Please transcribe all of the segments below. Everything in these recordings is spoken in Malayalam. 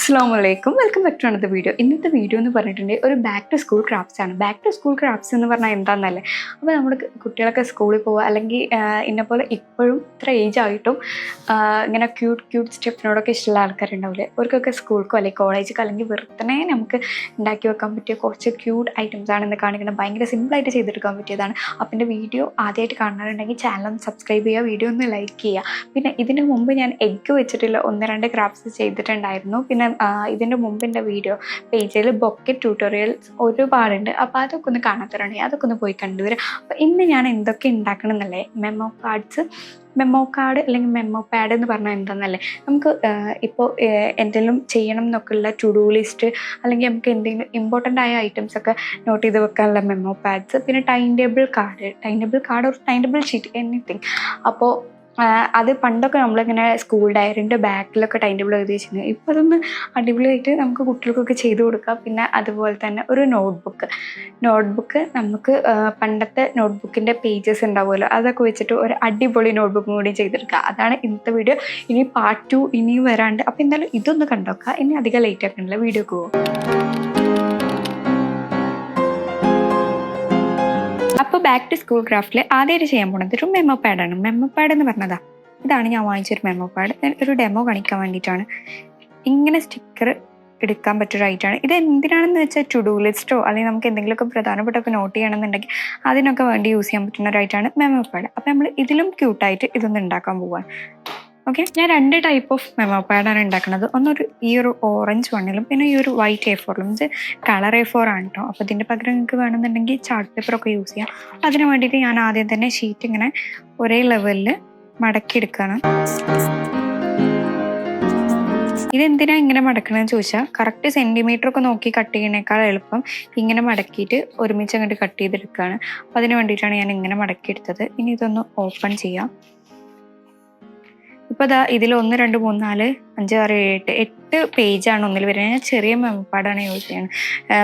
അസ്സാം വലൈക്കും വെൽക്കം ബാക്ക് ടു അണത്തെ വീഡിയോ. ഇന്നത്തെ വീഡിയോ എന്ന് പറഞ്ഞിട്ടുണ്ടെങ്കിൽ ഒരു ബാക്ക് ടു സ്കൂൾ ക്രാഫ്റ്റ്സ് ആണ്. ബാക്ക് ടു സ്കൂൾ ക്രാഫ്റ്റ്സ് എന്ന് പറഞ്ഞാൽ എന്താണെന്നല്ലേ അപ്പോൾ നമ്മൾ കുട്ടികളൊക്കെ സ്കൂളിൽ പോവുക അല്ലെങ്കിൽ ഇന്നെപ്പോലെ പോലെ ഇപ്പോഴും ഇത്ര ഏജ് ആയിട്ടും ഇങ്ങനെ ക്യൂട്ട് ക്യൂട്ട് സ്റ്റെപ്പിനോടൊക്കെ ഇഷ്ടമുള്ള ആൾക്കാരുണ്ടാവില്ലേ? അവർക്കൊക്കെ സ്കൂൾക്കോ അല്ലെങ്കിൽ കോളേജിക്കോ അല്ലെങ്കിൽ വെറുതെ നമുക്ക് ഉണ്ടാക്കി വെക്കാൻ പറ്റിയ കുറച്ച് ക്യൂട്ട് ഐറ്റംസ് ആണ് ഇന്ന് കാണിക്കുന്നത്. ഭയങ്കര സിമ്പിളായിട്ട് ചെയ്തെടുക്കാൻ പറ്റിയതാണ്. അപ്പം എന്റെ വീഡിയോ ആദ്യമായിട്ട് കാണാറുണ്ടെങ്കിൽ ചാനൽ ഒന്ന് സബ്സ്ക്രൈബ് ചെയ്യുക വീഡിയോ ഒന്ന് ലൈക്ക് ചെയ്യുക. പിന്നെ ഇതിന് മുമ്പ് ഞാൻ എഗ്ഗ് വെച്ചിട്ടുള്ള ഒന്ന് രണ്ട് ക്രാഫ്റ്റ്സ് ചെയ്തിട്ടുണ്ടായിരുന്നു. പിന്നെ ആ, ഇതിന്റെ മുമ്പിന്റെ വീഡിയോ പേജിൽ ബൊക്കെ ട്യൂട്ടോറിയൽസ് ഒരുപാടുണ്ട്. അപ്പോൾ അതൊക്കെ ഒന്ന് കാണാത്തവരുണ്ടെങ്കിൽ അതൊക്കെ ഒന്ന് പോയി കണ്ടുവരും. അപ്പോൾ ഇന്ന് ഞാൻ എന്തൊക്കെ ഉണ്ടാക്കണം എന്നല്ലേ മെമ്മോ കാർഡ്സ് മെമ്മോ കാർഡ് അല്ലെങ്കിൽ മെമ്മോ പാഡ് എന്ന് പറഞ്ഞാൽ എന്താണെന്നല്ലേ നമുക്ക് ഇപ്പോൾ എന്തെങ്കിലും ചെയ്യണം എന്നൊക്കെയുള്ള ടു ഡു ലിസ്റ്റ് അല്ലെങ്കിൽ നമുക്ക് എന്തെങ്കിലും ഇമ്പോർട്ടന്റ് ആയ ഐറ്റംസ് ഒക്കെ നോട്ട് ചെയ്ത് വെക്കാനുള്ള മെമ്മോ പാഡ്സ് പിന്നെ time table card time table card ഒരു ടൈം ടേബിൾ ഷീറ്റ് എനിത്തിങ് അപ്പോൾ അത് പണ്ടൊക്കെ നമ്മളിങ്ങനെ സ്കൂൾ ഡയറിന്റെ ബാക്കിലൊക്കെ ടൈം ടേബിൾ എഴുതി വെച്ചിരുന്നു ഇപ്പോൾ അതൊന്ന് അടിപൊളിയായിട്ട് നമുക്ക് കുട്ടികൾക്കൊക്കെ ചെയ്ത് കൊടുക്കാം. പിന്നെ അതുപോലെ തന്നെ ഒരു നോട്ട്ബുക്ക് നോട്ട്ബുക്ക് നമുക്ക് പണ്ടത്തെ നോട്ട്ബുക്കിന്റെ പേജസ് ഉണ്ടാവുമല്ലോ അതൊക്കെ വെച്ചിട്ട് ഒരു അടിപൊളി നോട്ട്ബുക്കും കൂടി ചെയ്തെടുക്കുക. അതാണ് ഇന്നത്തെ വീഡിയോ ഇനി പാർട്ട് ടു ഇനിയും വരാണ്ട്. അപ്പോൾ എന്തായാലും ഇതൊന്ന് കണ്ടോക്കാം. ഇനി അധികം ലേറ്റ് ആക്കണില്ല വീഡിയോക്ക് പോകും അപ്പോൾ ബാക്ക് ടു സ്കൂൾ ക്രാഫ്റ്റിൽ ആദ്യമായിട്ട് ചെയ്യാൻ പോണത് ഒരു മെമ്മോ പാഡാണ് മെമ്മോ പാഡ് എന്ന് പറഞ്ഞതാ. ഇതാണ് ഞാൻ വാങ്ങിച്ചൊരു മെമ്മോ പാഡ് ഒരു ഡെമോ കാണിക്കാൻ വേണ്ടിയിട്ടാണ്. ഇങ്ങനെ സ്റ്റിക്കർ എടുക്കാൻ ഐറ്റാണ് ഇത് എന്തിനാണെന്ന് വെച്ചാൽ ടു ഡു ലിസ്റ്റോ അല്ലെങ്കിൽ നമുക്ക് എന്തെങ്കിലുമൊക്കെ പ്രധാനപ്പെട്ടൊക്കെ നോട്ട് ചെയ്യണമെന്നുണ്ടെങ്കിൽ അതിനൊക്കെ വേണ്ടി യൂസ് ചെയ്യാൻ പറ്റുന്ന ഒരു ഐറ്റാണ് മെമ്മോ പാഡ് അപ്പോൾ നമ്മൾ ഇതിലും ക്യൂട്ടായിട്ട് ഇതൊന്ന് ഉണ്ടാക്കാൻ പോവാണ്. ഓക്കെ ഞാൻ രണ്ട് ടൈപ്പ് ഓഫ് മെമോ പാഡാണ് ഉണ്ടാക്കുന്നത്. ഒന്നൊരു ഈ ഒരു ഓറഞ്ച് വണ്ണിലും പിന്നെ ഈ ഒരു വൈറ്റ് എ ഫോറിലും ഇത് കളർ എ ഫോർ ആണ് കേട്ടോ അപ്പോൾ ഇതിന്റെ പകരം നിങ്ങൾക്ക് വേണമെന്നുണ്ടെങ്കിൽ ചാർട്ട് പേപ്പറൊക്കെ യൂസ് ചെയ്യാം. അതിന് വേണ്ടിയിട്ട് ഞാൻ ആദ്യം തന്നെ ഷീറ്റ് ഇങ്ങനെ ഒരേ ലെവലിൽ മടക്കി മടക്കിയെടുക്കുകയാണ് ഇതെന്തിനാ ഇങ്ങനെ മടക്കണമെന്ന് ചോദിച്ചാൽ കറക്റ്റ് സെന്റിമീറ്റർ ഒക്കെ നോക്കി കട്ട് ചെയ്യുന്നേക്കാൾ എളുപ്പം ഇങ്ങനെ മടക്കിയിട്ട് ഒരുമിച്ച് അങ്ങോട്ട് കട്ട് ചെയ്തെടുക്കുകയാണ് അപ്പം അതിന് വേണ്ടിയിട്ടാണ് ഞാൻ ഇങ്ങനെ മടക്കിയെടുത്തത്. ഇനി ഇതൊന്ന് ഓപ്പൺ ചെയ്യാം. ഇപ്പോൾ ഇതാ ഇതിൽ ഒന്ന് രണ്ട് മൂന്ന് നാല് അഞ്ച് ആറ് ഏഴ് എട്ട് എട്ട് പേജാണ് ഒന്നിൽ വരുന്നത്. ഞാൻ ചെറിയ മെമ്പാടാണ് യൂസ് ചെയ്യുന്നത്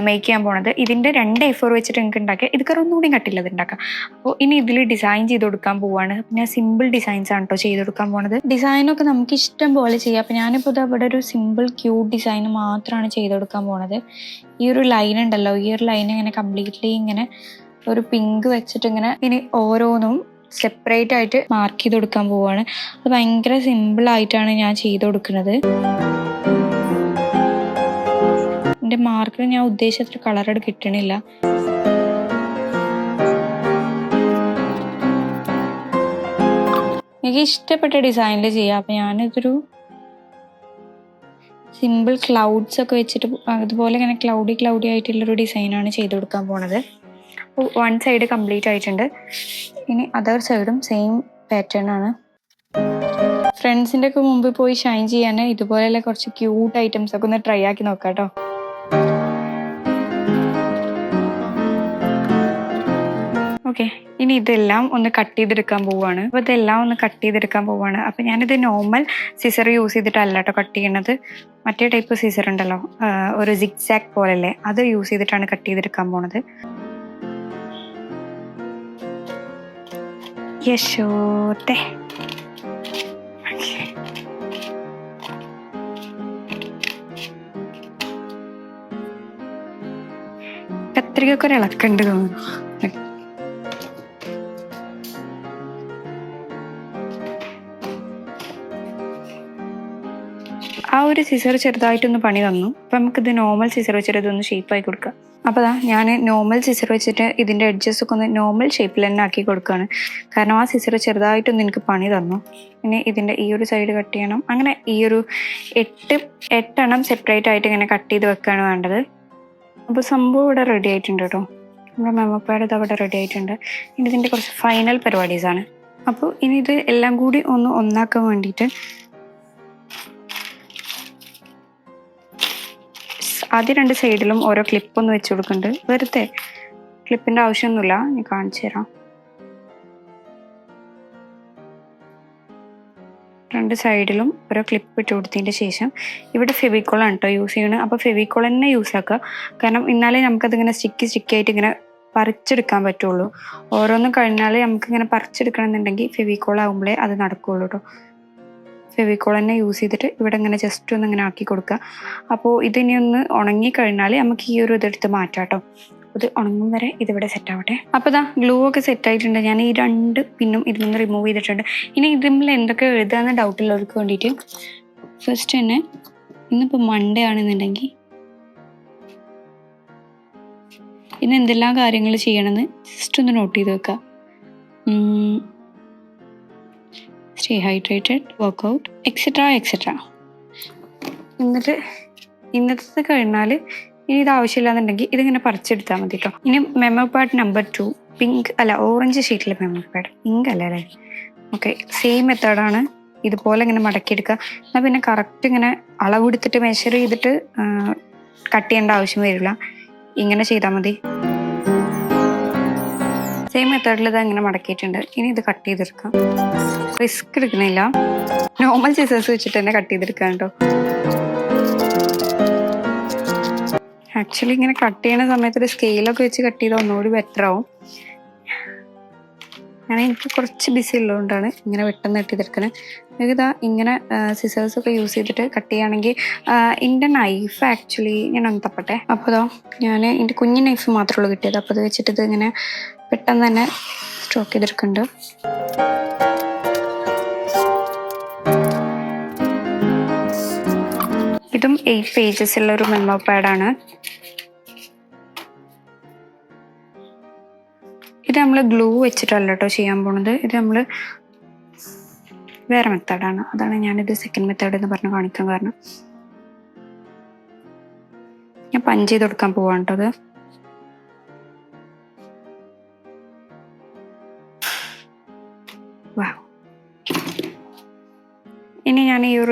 മേക്ക് ചെയ്യാൻ പോണത്. ഇതിന്റെ രണ്ട് എ ഫോർ വെച്ചിട്ട് നിങ്ങൾക്ക് ഉണ്ടാക്കുക ഇത് കാരണം ഒന്നുകൂടി കട്ടില്ല അത് ഉണ്ടാക്കാം. അപ്പോൾ ഇനി ഇതിൽ ഡിസൈൻ ചെയ്ത് കൊടുക്കാൻ പോവാണ്. ഞാൻ സിമ്പിൾ ഡിസൈൻസ് ആണ് കേട്ടോ ചെയ്ത് കൊടുക്കാൻ പോണത്. ഡിസൈനൊക്കെ നമുക്ക് ഇഷ്ടം പോലെ ചെയ്യാം. അപ്പോൾ ഞാനിപ്പോൾ ഇത് അവിടെ ഒരു സിമ്പിൾ ക്യൂട്ട് ഡിസൈൻ മാത്രമാണ് ചെയ്ത് കൊടുക്കാൻ പോണത്. ഈ ഒരു ലൈൻ ഉണ്ടല്ലോ ഈ ഒരു ലൈൻ ഇങ്ങനെ കംപ്ലീറ്റ്ലി ഇങ്ങനെ ഒരു പിങ്ക് വെച്ചിട്ട് ഇങ്ങനെ ഇനി ഓരോന്നും സെപ്പറേറ്റ് ആയിട്ട് മാർക്ക് ചെയ്ത് കൊടുക്കാൻ പോവുകയാണ് അത് ഭയങ്കര സിമ്പിൾ ആയിട്ടാണ് ഞാൻ ചെയ്ത് കൊടുക്കുന്നത്. എന്റെ മാർക്കിൽ ഞാൻ ഉദ്ദേശിച്ച കളറോട് കിട്ടണില്ല. എനിക്ക് ഇഷ്ടപ്പെട്ട ഡിസൈനിൽ ചെയ്യാം. അപ്പം ഞാനിതൊരു സിമ്പിൾ ക്ലൗഡ്സ് ഒക്കെ വെച്ചിട്ട് അതുപോലെ ഇങ്ങനെ ക്ലൗഡി ക്ലൗഡി ആയിട്ടുള്ളൊരു ഡിസൈനാണ് ചെയ്ത് കൊടുക്കാൻ പോണത്. വൺ സൈഡ് കംപ്ലീറ്റ് ആയിട്ടുണ്ട്. ഇനി അതർ സൈഡും സെയിം പാറ്റേൺ ആണ്. ഫ്രണ്ട്സിന്റെ ഒക്കെ മുമ്പിൽ പോയി ഷൈൻ ചെയ്യാൻ ഇതുപോലെയുള്ള കുറച്ച് ക്യൂട്ട് ഐറ്റംസ് ഒക്കെ ഒന്ന് ട്രൈ ആക്കി നോക്കാം കേട്ടോ. ഓക്കെ ഇനി ഇതെല്ലാം ഒന്ന് കട്ട് ചെയ്തെടുക്കാൻ പോവുകയാണ് അപ്പോൾ ഇതെല്ലാം ഒന്ന് കട്ട് ചെയ്തെടുക്കാൻ പോവുകയാണ് അപ്പോൾ ഞാനിത് നോർമൽ സിസർ യൂസ് ചെയ്തിട്ടല്ല കേട്ടോ കട്ട് ചെയ്യണത്. മറ്റേ ടൈപ്പ് സിസർ ഉണ്ടല്ലോ ഒരു സിക്സാക്ക് പോലല്ലേ അത് യൂസ് ചെയ്തിട്ടാണ് കട്ട് ചെയ്തെടുക്കാൻ പോണത്. യശോത്തെ കത്രികയൊക്കെ ഒരു ഇളക്കുണ്ട് തോന്നുന്നു ആ ഒരു സിസർ ചെറുതായിട്ടൊന്ന് പണി തന്നു. നമുക്ക് ഇത് നോർമൽ സിസർ വെച്ചിട്ട് ഇതൊന്ന് ആയി കൊടുക്കാം. അപ്പോൾ ഞാൻ നോർമൽ സിസർ വെച്ചിട്ട് ഇതിന്റെ എഡ്ജസ് ഒക്കെ ഒന്ന് നോർമൽ ഷേപ്പിൽ തന്നെ ആക്കി കൊടുക്കുകയാണ് കാരണം ആ സിസർ ചെറുതായിട്ടൊന്ന് എനിക്ക് പണി തന്നു. പിന്നെ ഇതിന്റെ ഈ ഒരു സൈഡ് കട്ട് ചെയ്യണം. അങ്ങനെ ഈ ഒരു എട്ട് എട്ടെണ്ണം സെപ്പറേറ്റ് ആയിട്ട് ഇങ്ങനെ കട്ട് ചെയ്ത് വെക്കുകയാണ് വേണ്ടത്. അപ്പോൾ സംഭവം ഇവിടെ റെഡി ആയിട്ടുണ്ട് കേട്ടോ. നമ്മുടെ മെമ്മപ്പാട് ഇത് അവിടെ റെഡി ആയിട്ടുണ്ട്. ഇനി ഇതിന്റെ കുറച്ച് ഫൈനൽ പരിപാടീസാണ്. അപ്പോൾ ഇനി ഇത് എല്ലാം കൂടി ഒന്ന് ഒന്നാക്കാൻ വേണ്ടിയിട്ട് ആദ്യം രണ്ട് സൈഡിലും ഓരോ ക്ലിപ്പ് ഒന്ന് വെച്ച് കൊടുക്കുന്നുണ്ട്. വെറുതെ ക്ലിപ്പിന്റെ ആവശ്യമൊന്നുമില്ല. ഞാൻ കാണിച്ചു തരാം. രണ്ട് സൈഡിലും ഓരോ ക്ലിപ്പ് ഇട്ട് കൊടുത്തതിന്റെ ശേഷം ഇവിടെ ഫെവിക്കോളാണ് കേട്ടോ യൂസ് ചെയ്യണത് അപ്പോൾ ഫെവിക്കോൾ തന്നെ യൂസ് ആക്കുക. കാരണം ഇന്നാലേ നമുക്കതിങ്ങനെ സ്റ്റിക്കി സ്റ്റിക്കി ആയിട്ട് ഇങ്ങനെ പറിച്ചെടുക്കാൻ പറ്റുള്ളൂ. ഓരോന്നും കഴിഞ്ഞാൽ നമുക്കിങ്ങനെ പറിച്ചെടുക്കണം എന്നുണ്ടെങ്കിൽ ഫെവിക്കോൾ ആകുമ്പോഴേ അത് നടക്കുകയുള്ളൂ കേട്ടോ ഫെവിക്കോൾ തന്നെ യൂസ് ചെയ്തിട്ട് ഇവിടെ ഇങ്ങനെ ജസ്റ്റ് ഒന്ന് ഇങ്ങനെ ആക്കി കൊടുക്കുക. അപ്പോൾ ഇതിനി ഒന്ന് ഉണങ്ങി കഴിഞ്ഞാൽ നമുക്ക് ഈ ഒരു ഇതെടുത്ത് മാറ്റാം കേട്ടോ ഇത് ഉണങ്ങും വരെ ഇതിവിടെ സെറ്റ് ആവട്ടെ. അപ്പോൾ ഇതാ ഗ്ലൂ ഒക്കെ സെറ്റ് ആയിട്ടുണ്ട്. ഞാൻ ഈ രണ്ട് പിന്നും ഇതിൽ നിന്ന് റിമൂവ് ചെയ്തിട്ടുണ്ട്. ഇനി ഇതിൽ എന്തൊക്കെ ഡൗട്ട് ഉള്ളവർക്ക് വേണ്ടിയിട്ട് ഫസ്റ്റ് തന്നെ ഇന്നിപ്പോൾ മൺഡേ ആണെന്നുണ്ടെങ്കിൽ ഇന്ന് എന്തെല്ലാം കാര്യങ്ങൾ ചെയ്യണമെന്ന് ജസ്റ്റ് ഒന്ന് നോട്ട് ചെയ്ത് വെക്കുക. Stay hydrated workout etcetera etcetera എന്നിട്ട് ഇന്നത്തെ കഴിഞ്ഞാൽ ഇനി ഇത് ആവശ്യമില്ലാന്നുണ്ടെങ്കിൽ ഇതിങ്ങനെ പറിച്ചെടുത്താൽ മതി കേട്ടോ ഇനി memo pad number two pink അല്ല ഓറഞ്ച് ഷീറ്റിലെ മെമ്മോ പാഡ് പിങ്ക് അല്ല അല്ലേ? ഓക്കെ സെയിം മെത്തേഡാണ് ഇതുപോലെ ഇങ്ങനെ മടക്കിയെടുക്കുക എന്നാൽ പിന്നെ കറക്റ്റ് ഇങ്ങനെ അളവെടുത്തിട്ട് മെഷർ ചെയ്തിട്ട് കട്ട് ചെയ്യേണ്ട ആവശ്യം വരില്ല. ഇങ്ങനെ ചെയ്താൽ മതി. സെയിം മെത്തേഡിൽ ഇത് അങ്ങനെ മടക്കിയിട്ടുണ്ട്. ഇനി ഇത് കട്ട് ചെയ്തെടുക്കാം. റിസ്ക് എടുക്കണില്ല. നോർമൽ സിസേഴ്സ് വെച്ചിട്ട് തന്നെ കട്ട് ചെയ്തെടുക്കാം കേട്ടോ. ആക്ച്വലി ഇങ്ങനെ കട്ട് ചെയ്യണ സമയത്ത് ഒരു സ്കെയിലൊക്കെ വെച്ച് കട്ട് ചെയ്താൽ ഒന്നുകൂടി ബെറ്റർ ആവും. ഞാൻ എനിക്ക് കുറച്ച് ബിസി ഉള്ളതുകൊണ്ടാണ് ഇങ്ങനെ പെട്ടെന്ന് കട്ട് ചെയ്തെടുക്കുന്നത് ഇതാ ഇങ്ങനെ സിസേഴ്സ് ഒക്കെ യൂസ് ചെയ്തിട്ട് കട്ട് ചെയ്യുകയാണെങ്കിൽ എന്റെ നൈഫ് ആക്ച്വലി ഞാൻ ഒന്ന് തപ്പട്ടെ. അപ്പോൾ ഇതോ ഞാൻ എന്റെ കുഞ്ഞു നൈഫ് മാത്രമേ ഉള്ളൂ കിട്ടിയത്. അപ്പോൾ അത് വെച്ചിട്ട് ഇത് ഇങ്ങനെ പെട്ടെന്ന് തന്നെ സ്റ്റോക്ക് ചെയ്തെടുക്കുന്നുണ്ട് ഇതും എയ്റ്റ് പേജസ് ഉള്ള ഒരു മെമ്മോ പാഡാണ് ഇത് നമ്മൾ ഗ്ലൂ വെച്ചിട്ടല്ല കേട്ടോ ചെയ്യാൻ പോണത്. ഇത് നമ്മൾ വേറെ മെത്തേഡാണ് അതാണ് ഞാനിത് സെക്കൻഡ് മെത്തേഡ് എന്ന് പറഞ്ഞ് കാണിക്കാൻ കാരണം. ഞാൻ പഞ്ച് ചെയ്ത് കൊടുക്കാൻ പോവാണ് കേട്ടോ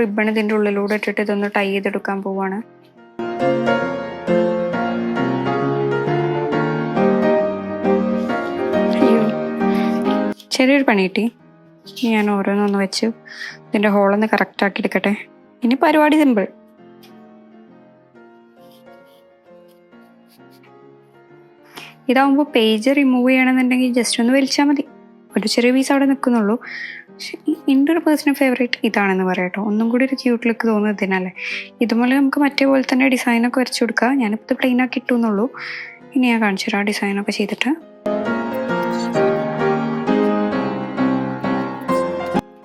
റിബൺ ഇതിന്റെ ഉള്ളിലൂടെ ഇട്ടിട്ട് ഇതൊന്ന് ടൈ ചെയ്തെടുക്കാൻ പോവാണ്. ചെറിയൊരു പണി കിട്ടി. ഞാൻ ഓരോന്നൊന്ന് വെച്ച് ഇതിന്റെ ഹോളൊന്ന് കറക്റ്റ് ആക്കി എടുക്കട്ടെ. ഇനി പരിപാടി സിമ്പിൾ ഇതാവുമ്പോൾ പേജ് റിമൂവ് ചെയ്യണമെന്നുണ്ടെങ്കിൽ ജസ്റ്റ് ഒന്ന് വലിച്ചാൽ മതി. ഒരു ചെറിയ പീസ് അവിടെ നിൽക്കുന്നുള്ളൂ. എന്റെ ഒരു പേഴ്സണൽ ഫേവറേറ്റ് ഇതാണെന്ന് പറയട്ടോ ഒന്നും കൂടി ഒരു ക്യൂട്ട് ലുക്ക് തോന്നുന്നത് ഇതിനല്ലേ ഇതുപോലെ നമുക്ക് മറ്റേ പോലെ തന്നെ ഡിസൈനൊക്കെ വരച്ചു കൊടുക്കുക ഞാനിപ്പോൾ പ്ലെയിൻ ആക്കി ഇട്ടുന്നുള്ളൂ. ഇനി ഞാൻ കാണിച്ചു തരാം ഡിസൈനൊക്കെ ചെയ്തിട്ട്.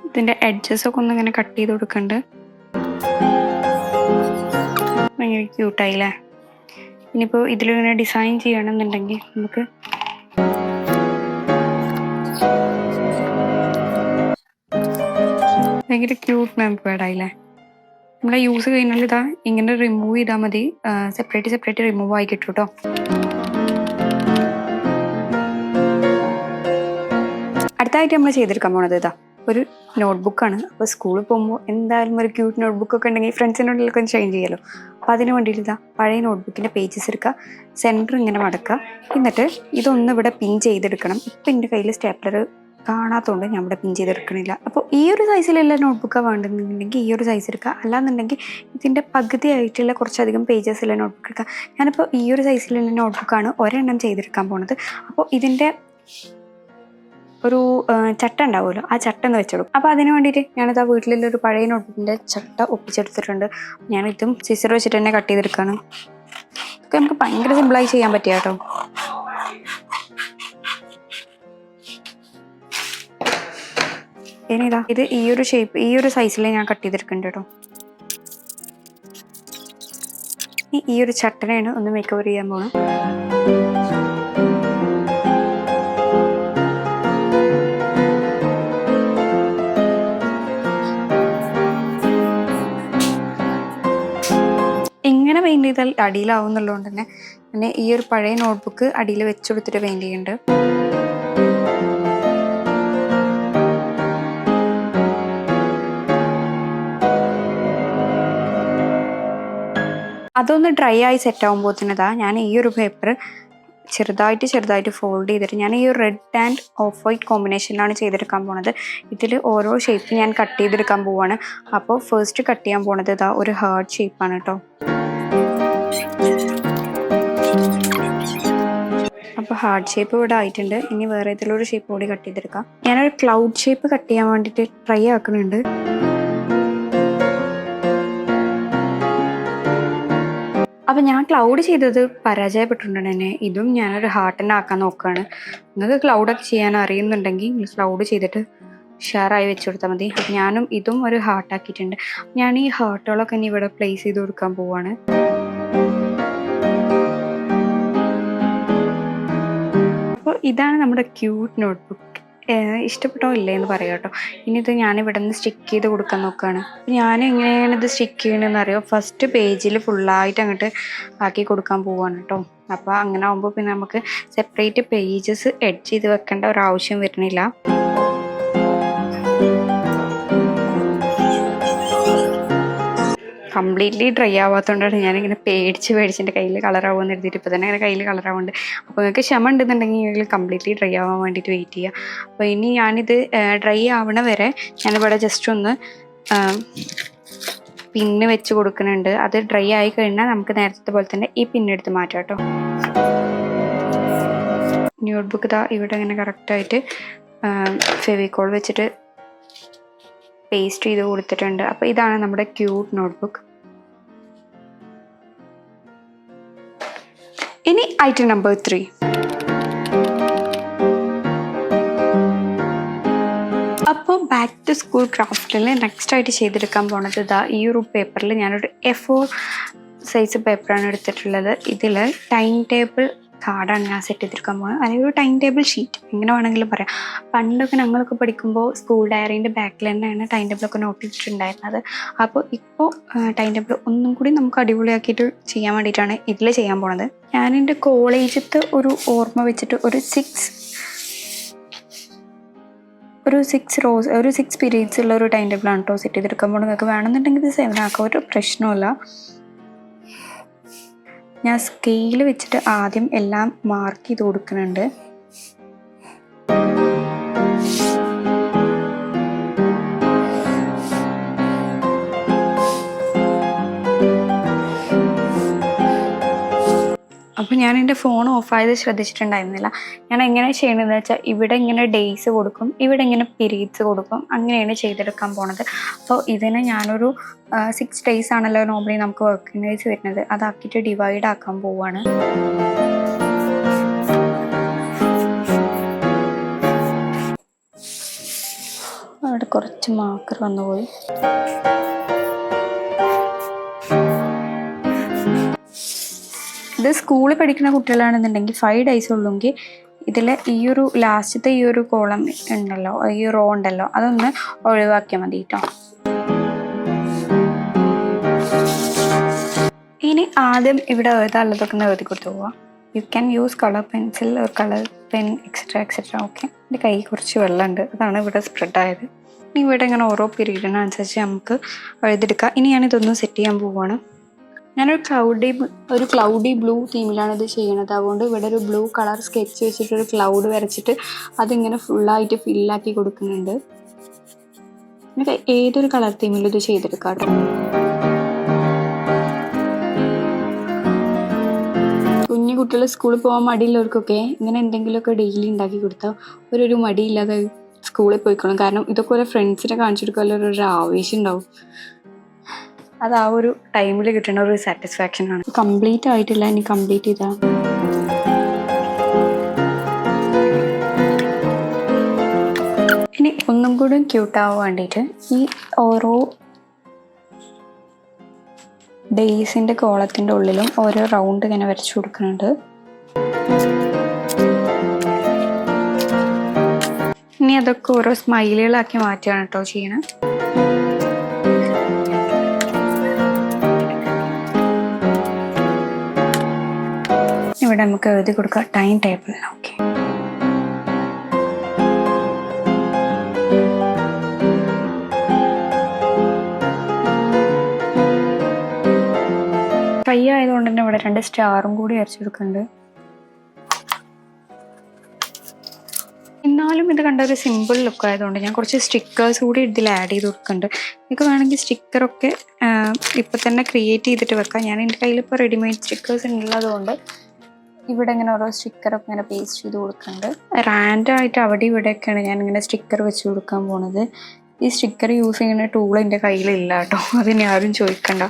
ഇതിന്റെ എഡ്ജസ് ഒക്കെ ഒന്ന് ഇങ്ങനെ കട്ട് ചെയ്ത് കൊടുക്കുന്നുണ്ട് ഭയങ്കര ക്യൂട്ടായില്ലേ ഇനിയിപ്പോൾ ഇതിലിങ്ങനെ ഡിസൈൻ ചെയ്യണമെന്നുണ്ടെങ്കിൽ നമുക്ക് ഭയങ്കര ക്യൂട്ട് മെമ്പേർഡ് വേടായില്ലേ നമ്മളെ യൂസ് കഴിഞ്ഞാൽ ഇതാ ഇങ്ങനെ റിമൂവ് ചെയ്താൽ മതി. സെപ്പറേറ്റ് സെപ്പറേറ്റ് റിമൂവ് ആയി കിട്ടും കേട്ടോ അടുത്തായിട്ട് നമ്മൾ ചെയ്തെടുക്കാൻ പോണത് ഇതാ ഒരു നോട്ട്ബുക്കാണ് അപ്പോൾ സ്കൂളിൽ പോകുമ്പോൾ എന്തായാലും ഒരു ക്യൂട്ട് നോട്ട്ബുക്ക് ഒക്കെ ഉണ്ടെങ്കിൽ ഫ്രണ്ട്സിനോടൊക്കെ ഒന്ന് ചേഞ്ച് ചെയ്യാലോ അപ്പോൾ അതിന് വേണ്ടിയിട്ട് ഇതാ പഴയ നോട്ട്ബുക്കിന്റെ പേജസ് എടുക്കുക സെന്റർ ഇങ്ങനെ മടക്കുക. എന്നിട്ട് ഇതൊന്ന് ഇവിടെ പിൻ ചെയ്തെടുക്കണം. ഇപ്പൊ എന്റെ കയ്യിൽ സ്റ്റേപ്ലർ കാണാത്തതുകൊണ്ട് ഞാൻ ഇവിടെ പിൻ ചെയ്തെടുക്കണില്ല. അപ്പോൾ ഈ ഒരു സൈസിലുള്ള നോട്ട്ബുക്കാണ് വേണ്ടെന്നുണ്ടെങ്കിൽ ഈ ഒരു സൈസ് എടുക്കുക. അല്ലാന്നുണ്ടെങ്കിൽ ഇതിന്റെ പകുതി ആയിട്ടുള്ള കുറച്ചധികം ഉള്ള നോട്ട്ബുക്ക് എടുക്കുക. ഞാനിപ്പോൾ ഈ ഒരു സൈസിലുള്ള നോട്ട്ബുക്കാണ് ഒരെണ്ണം ചെയ്തെടുക്കാൻ പോണത്. അപ്പോൾ ഇതിന്റെ ഒരു ചട്ട ഉണ്ടാവുമല്ലോ ആ ചട്ട എന്ന് വെച്ചെടുക്കും അപ്പോൾ അതിന് വേണ്ടിയിട്ട് ഞാനിത് ആ വീട്ടിലുള്ള ഒരു പഴയ നോട്ട്ബുക്കിന്റെ ചട്ട ഒപ്പിച്ചെടുത്തിട്ടുണ്ട്. ഞാനിതും സിസർ വെച്ചിട്ട് തന്നെ കട്ട് ചെയ്തെടുക്കുകയാണ് ഇതൊക്കെ നമുക്ക് ഭയങ്കര സിമ്പിളായി ചെയ്യാൻ പറ്റിയ കേട്ടോ. ഇനി ഇതാ ഈ ഒരു ഷേപ്പ് ഈ ഒരു സൈസിൽ ഞാൻ കട്ട് ചെയ്തെടുക്കുന്നുണ്ട് കേട്ടോ ഈ ഒരു ചട്ടനെയാണ് ഒന്ന് മേക്ക് ഓവർ ചെയ്യാൻ പോകണം ഇങ്ങനെ പെയിന്റ് ചെയ്താൽ അടിയിലാവും എന്നുള്ളതുകൊണ്ട് തന്നെ പിന്നെ ഈ ഒരു പഴയ നോട്ട്ബുക്ക് അടിയിൽ വെച്ചുകൊടുത്തിട്ട് പെയിന്റ് ചെയ്യുന്നുണ്ട് അതൊന്ന് ഡ്രൈ ആയി സെറ്റ് ആകുമ്പോഴത്തേനതാ ഞാൻ ഈ ഒരു പേപ്പർ ചെറുതായിട്ട് ചെറുതായിട്ട് ഫോൾഡ് ചെയ്തിട്ട് ഞാൻ ഈ റെഡ് ആൻഡ് ഓഫ് വൈറ്റ് കോമ്പിനേഷനിലാണ് ചെയ്തെടുക്കാൻ പോണത്. ഇതിൽ ഓരോ ഷേപ്പ് ഞാൻ കട്ട് ചെയ്തെടുക്കാൻ പോവാണ്. അപ്പോൾ ഫസ്റ്റ് കട്ട് ചെയ്യാൻ പോണത് ഇതാ ഒരു ഹാർഡ് ഷേപ്പാണ് കേട്ടോ അപ്പോൾ ഹാർഡ് ഷേപ്പ് ഇവിടെ ആയിട്ടുണ്ട്. ഇനി വേറെ ഏതെങ്കിലും ഒരു ഷേപ്പ് കൂടി കട്ട് ചെയ്തെടുക്കാം. ഞാനൊരു ക്ലൗഡ് ഷേപ്പ് കട്ട് ചെയ്യാൻ വേണ്ടിയിട്ട് ട്രൈ ആക്കുന്നുണ്ട്. അപ്പം ഞാൻ ക്ലൗഡ് ചെയ്തത് പരാജയപ്പെട്ടിട്ടുണ്ട് തന്നെ ഇതും ഞാനൊരു ഹാർട്ടിനെ ആക്കാൻ നോക്കുകയാണ് നിങ്ങൾക്ക് ക്ലൗഡൊക്കെ ചെയ്യാൻ അറിയുന്നുണ്ടെങ്കിൽ ക്ലൗഡ് ചെയ്തിട്ട് ഷെയറായി വെച്ച് കൊടുത്താൽ മതി. ഞാനും ഇതും ഒരു ഹാർട്ടാക്കിയിട്ടുണ്ട് ഞാൻ ഈ ഹാർട്ടുകളൊക്കെ ഇനി ഇവിടെ പ്ലേസ് ചെയ്ത് കൊടുക്കാൻ പോവാണ്. അപ്പോൾ ഇതാണ് നമ്മുടെ ക്യൂട്ട് നോട്ട്ബുക്ക് ഇഷ്ടപ്പെട്ടോ ഇല്ലേ എന്ന് പറയാം കേട്ടോ. ഇനി ഇത് ഞാൻ ഇവിടെ നിന്ന് സ്റ്റിക്ക് ചെയ്ത് കൊടുക്കാൻ നോക്കുകയാണ് ഞാൻ എങ്ങനെയാണ് ഇത് സ്റ്റിക്ക് ചെയ്യണമെന്ന് അറിയോ? ഫസ്റ്റ് പേജിൽ ഫുള്ളായിട്ട് അങ്ങോട്ട് ബാക്കി കൊടുക്കാൻ പോവാണ് കേട്ടോ. അപ്പോൾ അങ്ങനെ ആകുമ്പോൾ പിന്നെ നമുക്ക് സെപ്പറേറ്റ് പേജസ് എഡ് ചെയ്ത് വെക്കേണ്ട ഒരു ആവശ്യം വരുന്നില്ല. കംപ്ലീറ്റ്ലി ഡ്രൈ ആവാത്തതുകൊണ്ടാണ് ഞാനിങ്ങനെ പേടിച്ച് പേടിച്ച് എന്റെ കയ്യിൽ കളറാവുമെന്ന് എഴുതിയിട്ട് ഇപ്പോൾ തന്നെ അങ്ങനെ കയ്യിൽ കളറാവുന്നുണ്ട് അപ്പോൾ നിങ്ങൾക്ക് ക്ഷമ ഉണ്ടെന്നുണ്ടെങ്കിൽ കംപ്ലീറ്റ്ലി ഡ്രൈ ആവാൻ വേണ്ടിയിട്ട് വെയിറ്റ് ചെയ്യുക. അപ്പോൾ ഇനി ഞാനിത് ഡ്രൈ ആവണ വരെ ഞാനിവിടെ ജസ്റ്റ് ഒന്ന് പിന്ന് വെച്ച് കൊടുക്കുന്നുണ്ട്. അത് ഡ്രൈ ആയി കഴിഞ്ഞാൽ നമുക്ക് നേരത്തെ പോലെ തന്നെ ഈ പിന്നെടുത്ത് മാറ്റാം കേട്ടോ. നോട്ട്ബുക്ക് ഇതാ ഇവിടെ ഇങ്ങനെ കറക്റ്റായിട്ട് ഫെവിക്കോൾ വെച്ചിട്ട് പേസ്റ്റ് ചെയ്ത് കൊടുത്തിട്ടുണ്ട്. അപ്പോൾ ഇതാണ് നമ്മുടെ ക്യൂട്ട് നോട്ട്ബുക്ക്. ഇനി ഐറ്റം നമ്പർ ത്രീ അപ്പോൾ ബാക്ക് ടു സ്കൂൾ ക്രാഫ്റ്റിൽ നെക്സ്റ്റ് ആയിട്ട് ചെയ്തെടുക്കാൻ പോണത് ഇതാ ഈ ഒരു പേപ്പറിൽ ഞാനൊരു എ ഫോർ സൈസ് പേപ്പറാണ് എടുത്തിട്ടുള്ളത്. ഇതിൽ ടൈം ടേബിൾ കാർഡാണ് ഞാൻ സെറ്റ് ചെയ്തെടുക്കാൻ പോകുന്നത് അല്ലെങ്കിൽ ഒരു ടൈം ടേബിൾ ഷീറ്റ് എങ്ങനെ വേണമെങ്കിലും പറയാം. പണ്ടൊക്കെ ഞങ്ങളൊക്കെ പഠിക്കുമ്പോൾ സ്കൂൾ ഡയറീന്റെ ബാക്കിൽ തന്നെയാണ് ടൈം ടേബിളൊക്കെ നോട്ട് ചെയ്തിട്ടുണ്ടായിരുന്നത്. അപ്പോൾ ഇപ്പോൾ ടൈം ടേബിൾ ഒന്നും കൂടി നമുക്ക് അടിപൊളിയാക്കിയിട്ട് ചെയ്യാൻ വേണ്ടിയിട്ടാണ് ഇതിൽ ചെയ്യാൻ പോണത്. ഞാൻ എന്റെ കോളേജത്തെ ഒരു ഓർമ്മ വെച്ചിട്ട് ഒരു സിക്സ് ഒരു സിക്സ് റോസ് ഒരു സിക്സ് പീരീഡ്സ് ഉള്ള ഒരു ടൈം ടേബിളാണ് കേട്ടോ സെറ്റ് ചെയ്തെടുക്കാൻ പോകുന്നത് നിങ്ങൾക്ക് വേണമെന്നുണ്ടെങ്കിൽ ഇത് സെവൻ ആക്കാം ഒരു പ്രശ്നമില്ല ഞാൻ സ്കെയിൽ വെച്ചിട്ട് ആദ്യം എല്ലാം മാർക്ക് ചെയ്ത് കൊടുക്കുന്നുണ്ട്. അപ്പോൾ ഞാൻ എന്റെ ഫോൺ ഓഫായത് ശ്രദ്ധിച്ചിട്ടുണ്ടായിരുന്നില്ല. ഞാൻ എങ്ങനെ ചെയ്യണമെന്ന് വെച്ചാൽ ഇവിടെ ഇങ്ങനെ ഡേയ്സ് കൊടുക്കും ഇവിടെ ഇങ്ങനെ പീരീഡ്സ് കൊടുക്കും അങ്ങനെയാണ് ചെയ്തെടുക്കാൻ പോണത്. അപ്പോൾ ഇതിന് ഞാനൊരു സിക്സ് ഡേയ്സ് ആണല്ലോ നോർമലി നമുക്ക് വർക്കിംഗ് ഡേയ്സ് വരുന്നത്. അതാക്കിയിട്ട് ഡിവൈഡ് ആക്കാൻ പോവാണ്. അവിടെ കുറച്ച് മാർക്കർ വന്നുപോയി. ഇത് സ്കൂളിൽ പഠിക്കുന്ന കുട്ടികളാണെന്നുണ്ടെങ്കിൽ ഫൈവ് ഡേയ്സ് ഉള്ളെങ്കിൽ ഇതിൽ ഈ ഒരു ലാസ്റ്റത്തെ ഈ ഒരു കോളം ഉണ്ടല്ലോ ഈ റോ ഉണ്ടല്ലോ അതൊന്ന് ഒഴിവാക്കിയാൽ മതി കേട്ടോ ഇനി ആദ്യം ഇവിടെ എഴുതാനുള്ളതൊക്കെ ഒന്ന് എഴുതി കൊടുത്തു പോവാം. You can use colour pencil ഒരു colour pen etcetera etcetera okay എന്റെ കൈ കുറച്ച് വെള്ളമുണ്ട് അതാണ് ഇവിടെ സ്പ്രെഡ് ആയത്. ഇനി ഇവിടെ ഇങ്ങനെ ഓരോ പീരീഡിനനുസരിച്ച് നമുക്ക് എഴുതിയെടുക്കാം. ഇനി ഇതൊന്നും സെറ്റ് ചെയ്യാൻ പോവുകയാണ് ഞാനൊരു ക്ലൗഡി ഒരു ക്ലൗഡി ബ്ലൂ തീമിലാണ് ഇത് ചെയ്യണത്. അതുകൊണ്ട് ഇവിടെ ഒരു ബ്ലൂ കളർ സ്കെച്ച് വെച്ചിട്ട് ഒരു ക്ലൗഡ് വരച്ചിട്ട് അതിങ്ങനെ ഫുള്ളായിട്ട് ഫില്ലാക്കി കൊടുക്കുന്നുണ്ട്. എനിക്ക് ഏതൊരു കളർ തീമിലും ഇത് ചെയ്തെടുക്കാം കുഞ്ഞു കുട്ടികൾ സ്കൂളിൽ പോകാൻ മടിയുള്ളവർക്കൊക്കെ ഇങ്ങനെ എന്തെങ്കിലുമൊക്കെ ഡെയിലി ഉണ്ടാക്കി കൊടുത്താൽ ഒരു ഒരു മടിയില്ലാതെ സ്കൂളിൽ പോയിക്കോളും. കാരണം ഇതൊക്കെ ഓരോ ഫ്രണ്ട്സിനെ കാണിച്ചു കൊടുക്കാൻ ഒരു ആവേശം ഉണ്ടാവും. അത് ആ ഒരു ടൈമിൽ കിട്ടുന്ന ഒരു സാറ്റിസ്ഫാക്ഷൻ ആണ്. കംപ്ലീറ്റ് ആയിട്ടില്ല ഇനി കംപ്ലീറ്റ് ചെയ്താ. ഇനി ഒന്നും കൂടി ക്യൂട്ടാവാൻ വേണ്ടിയിട്ട് ഈ ഓരോ ഡേയ്സിന്റെ കോളത്തിന്റെ ഉള്ളിലും ഓരോ റൗണ്ട് ഇങ്ങനെ വരച്ചു കൊടുക്കുന്നുണ്ട്. ഇനി അതൊക്കെ ഓരോ സ്മൈലുകളാക്കി മാറ്റുകയാണ് കേട്ടോ ചെയ്യണത് ഇവിടെ നമുക്ക് എഴുതി കൊടുക്കാം. ടൈം ടേബിൾ ഓക്കെ ഫ്രൈ ആയതുകൊണ്ട് തന്നെ ഇവിടെ രണ്ട് സ്റ്റാറും കൂടി അരച്ചു കൊടുക്കുന്നുണ്ട് എന്നാലും ഇത് കണ്ട ഒരു സിമ്പിൾ ലുക്ക് ആയതുകൊണ്ട് ഞാൻ കുറച്ച് സ്റ്റിക്കേഴ്സ് കൂടി ഇതിൽ ആഡ് ചെയ്ത് കൊടുക്കുന്നുണ്ട്. നിങ്ങൾക്ക് വേണമെങ്കിൽ സ്റ്റിക്കറൊക്കെ ഇപ്പം തന്നെ ക്രിയേറ്റ് ചെയ്തിട്ട് വെക്കാം. ഞാൻ എന്റെ കയ്യിൽ ഇപ്പോൾ റെഡിമെയ്ഡ് സ്റ്റിക്കേഴ്സ് ഉള്ളതുകൊണ്ട് ഇവിടെ ഇങ്ങനെ ഓരോ സ്റ്റിക്കർ ഒക്കെ ഇങ്ങനെ പേസ്റ്റ് ചെയ്ത് കൊടുക്കുന്നുണ്ട്. റാൻഡായിട്ട് അവിടെ ഇവിടെയൊക്കെയാണ് ഞാൻ ഇങ്ങനെ സ്റ്റിക്കർ വെച്ച് കൊടുക്കാൻ പോണത്. ഈ സ്റ്റിക്കർ യൂസ് ചെയ്യുന്ന ടൂൾ എന്റെ കയ്യിലില്ല കേട്ടോ. അതിനെ ആരും ചോദിക്കണ്ട.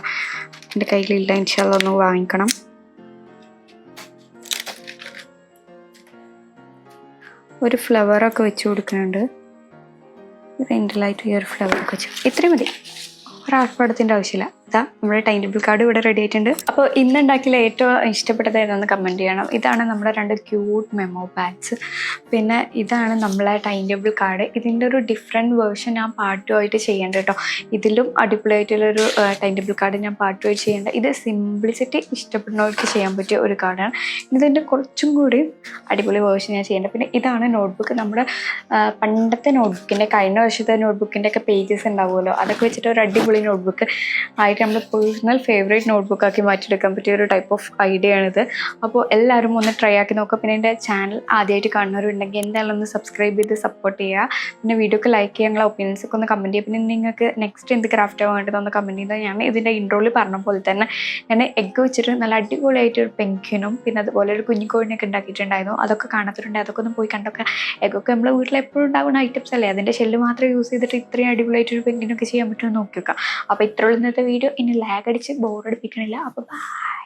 എന്റെ കയ്യിലില്ല. ഇൻഷാല്ല ഒന്ന് വാങ്ങിക്കണം. ഒരു ഫ്ലവറൊക്കെ വെച്ച് കൊടുക്കുന്നുണ്ട്. റെന്റിലായിട്ട് ഈ ഒരു ഫ്ലവറൊക്കെ വെച്ച് ഇത്രയും മതി. ഒരാൾപ്പാടത്തിന്റെ ആവശ്യമില്ല. ഇതാ നമ്മുടെ ടൈം ടേബിൾ കാർഡ് ഇവിടെ റെഡി ആയിട്ടുണ്ട്. അപ്പോൾ ഇന്ന് ഉണ്ടാക്കിയ ഏറ്റവും ഇഷ്ടപ്പെട്ടത് ഏതാണെന്ന് കമന്റ് ചെയ്യണം. ഇതാണ് നമ്മുടെ രണ്ട് ക്യൂട്ട് മെമ്മോ പാഡ്സ് പിന്നെ ഇതാണ് നമ്മളെ ടൈം ടേബിൾ കാർഡ് ഇതിന്റെ ഒരു ഡിഫറെന്റ് വേർഷൻ ഞാൻ പാട്ടുമായിട്ട് ചെയ്യേണ്ട കേട്ടോ. ഇതിലും അടിപൊളിയായിട്ടുള്ളൊരു ടൈം ടേബിൾ കാർഡ് ഞാൻ പാട്ടുമായിട്ട് ചെയ്യേണ്ട. ഇത് സിംപ്ലിസിറ്റി ഇഷ്ടപ്പെടുന്നവർക്ക് ചെയ്യാൻ പറ്റിയ ഒരു കാർഡാണ് ഇതിന്റെ കുറച്ചും കൂടി അടിപൊളി വേർഷൻ ഞാൻ ചെയ്യേണ്ടത് പിന്നെ ഇതാണ് നോട്ട്ബുക്ക് നമ്മുടെ പണ്ടത്തെ നോട്ട്ബുക്കിന്റെ കഴിഞ്ഞ വർഷത്തെ നോട്ട്ബുക്കിന്റെ ഒക്കെ പേജസ് ഉണ്ടാവുമല്ലോ. അതൊക്കെ വെച്ചിട്ട് ഒരു അടിപൊളി നോട്ട്ബുക്ക് ആയിട്ട് നമ്മുടെ പേഴ്സണൽ ഫേവറേറ്റ് നോട്ട്ബുക്ക് ആക്കി മാറ്റിയെടുക്കാൻ പറ്റിയ ഒരു ടൈപ്പ് ഓഫ് ഐഡിയ ആണിത്. അപ്പോൾ എല്ലാവരും ഒന്ന് ട്രൈ ആക്കി നോക്കുക പിന്നെ എന്റെ ചാനൽ ആദ്യമായിട്ട് കാണുന്നവരുണ്ടെങ്കിൽ എന്തായാലും ഒന്ന് സബ്സ്ക്രൈബ് ചെയ്ത് സപ്പോർട്ട് ചെയ്യുക. പിന്നെ വീഡിയോ ഒക്കെ ലൈക്ക് ചെയ്യുക നിങ്ങളെ ഒപ്പീനിയൻസ് ഒക്കെ ഒന്ന് കമന്റ് ചെയ്യുക. പിന്നെ നിങ്ങൾക്ക് നെക്സ്റ്റ് എന്ത് ക്രാഫ്റ്റ് ആവാൻ വേണ്ടതെന്ന് കമന്റ് ചെയ്താൽ ഞാൻ ഇതിന്റെ ഇൻട്രോയിൽ പറഞ്ഞ പോലെ തന്നെ ഞാൻ എഗ്ഗ് വെച്ചിട്ട് നല്ല അടിപൊളിയായിട്ട് ഒരു പെൻഗ്വിനും പിന്നെ അതുപോലെ ഒരു കുഞ്ഞിക്കോഴിനൊക്കെ ഉണ്ടാക്കിയിട്ടുണ്ടായിരുന്നു. അതൊക്കെ കാണത്തിട്ടുണ്ട്. അതൊക്കെ ഒന്ന് പോയി കണ്ടൊക്കെ. എഗ്ഗൊക്കെ നമ്മുടെ വീട്ടിൽ എപ്പോഴും ഉണ്ടാകുന്ന ഐറ്റംസ് അല്ലേ? അതിന്റെ ഷെല്ല് മാത്രം യൂസ് ചെയ്തിട്ട് ഇത്രയും അടിപൊളിയായിട്ട് ഒരു പെങ്കിനൊക്കെ ചെയ്യാൻ പറ്റുമെന്ന് നോക്കി വെക്കാം അപ്പോൾ ഇത്രയുള്ള ഇന്നത്തെ വീഡിയോ ഇനി ലാഗ് അടിച്ച് ബോറടിപ്പിക്കണില്ല അപ്പോൾ ബൈ